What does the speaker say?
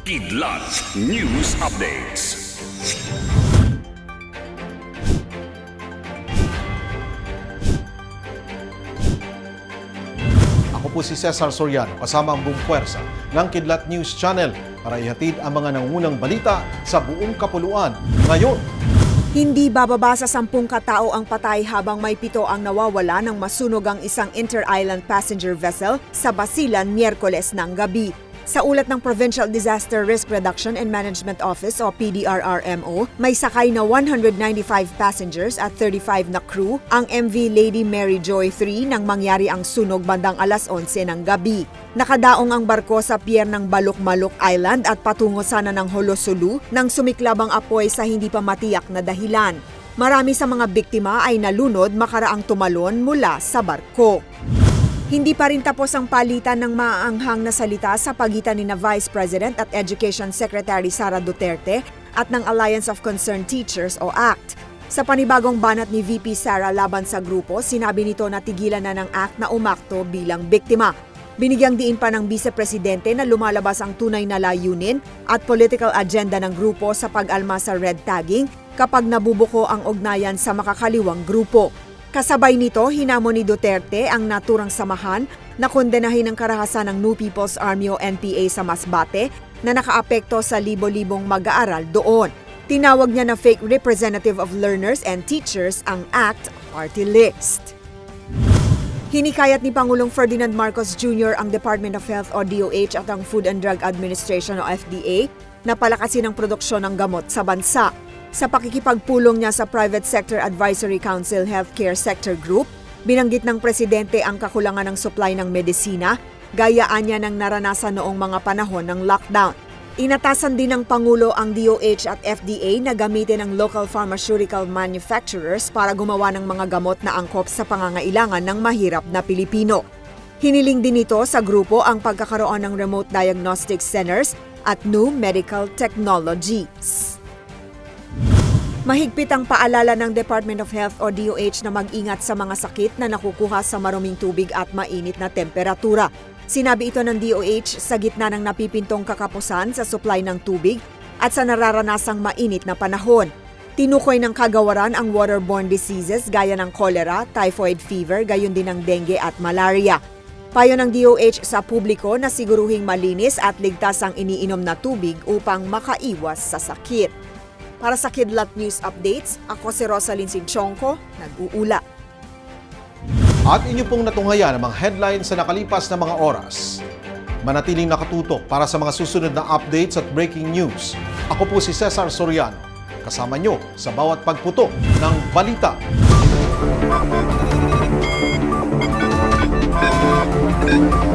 Kidlat News Updates. Ako po si Cesar Soriano kasama ang buong puwersa ng Kidlat News Channel para ihatid ang mga nangunang balita sa buong kapuluan. Ngayon, Hindi bababa sa sampung katao ang patay habang may pito ang nawawala ng masunog ang isang inter-island passenger vessel sa Basilan Miyerkules ng gabi. Sa ulat ng Provincial Disaster Risk Reduction and Management Office o PDRRMO, may sakay na 195 passengers at 35 na crew ang MV Lady Mary Joy 3 nang mangyari ang sunog bandang alas 11 ng gabi. Nakadaong ang barko sa pier ng Balok-Malok Island at patungo sana ng Holosulu nang sumiklab ang apoy sa hindi pa matiyak na dahilan. Marami sa mga biktima ay nalunod makaraang tumalon mula sa barko. Hindi pa rin tapos ang palitan ng maaanghang na salita sa pagitan ni na Vice President at Education Secretary Sara Duterte at ng Alliance of Concerned Teachers o ACT. Sa panibagong banat ni VP Sara laban sa grupo, sinabi nito na tigilan na ng ACT na umakto bilang biktima. Binigyang diin pa ng Vice Presidente na lumalabas ang tunay na layunin at political agenda ng grupo sa pag-alma sa red tagging kapag nabubuko ang ugnayan sa makakaliwang grupo. Kasabay nito, hinamon ni Duterte ang naturang samahan na kondenahin ang karahasan ng New People's Army o NPA sa Masbate na nakaapekto sa libo-libong mag-aaral doon. Tinawag niya na fake representative of learners and teachers ang ACT party list. Hinikayat ni Pangulong Ferdinand Marcos Jr. ang Department of Health o DOH at ang Food and Drug Administration o FDA na palakasin ang produksyon ng gamot sa bansa. Sa pakikipagpulong niya sa Private Sector Advisory Council Healthcare Sector Group, binanggit ng presidente ang kakulangan ng supply ng medisina, gayaan niya ng naranasan noong mga panahon ng lockdown. Inatasan din ng Pangulo ang DOH at FDA na gamitin ang local pharmaceutical manufacturers para gumawa ng mga gamot na angkop sa pangangailangan ng mahirap na Pilipino. Hiniling din ito sa grupo ang pagkakaroon ng remote diagnostic centers at new medical technologies. Mahigpit ang paalala ng Department of Health o DOH na mag-ingat sa mga sakit na nakukuha sa maruming tubig at mainit na temperatura. Sinabi ito ng DOH sa gitna ng napipintong kakapusan sa supply ng tubig at sa nararanasang mainit na panahon. Tinukoy ng kagawaran ang waterborne diseases gaya ng cholera, typhoid fever, gayon din ng dengue at malaria. Payo ng DOH sa publiko na siguruhing malinis at ligtas ang iniinom na tubig upang makaiwas sa sakit. Para sa Kidlat News Updates, ako si Rosalyn Sinchonko, nag-uula. At inyo pong natunghaya ng mga headlines sa nakalipas na mga oras. Manatiling nakatutok para sa mga susunod na updates at breaking news. Ako po si Cesar Soriano. Kasama nyo sa bawat pagputok ng balita. Thank you.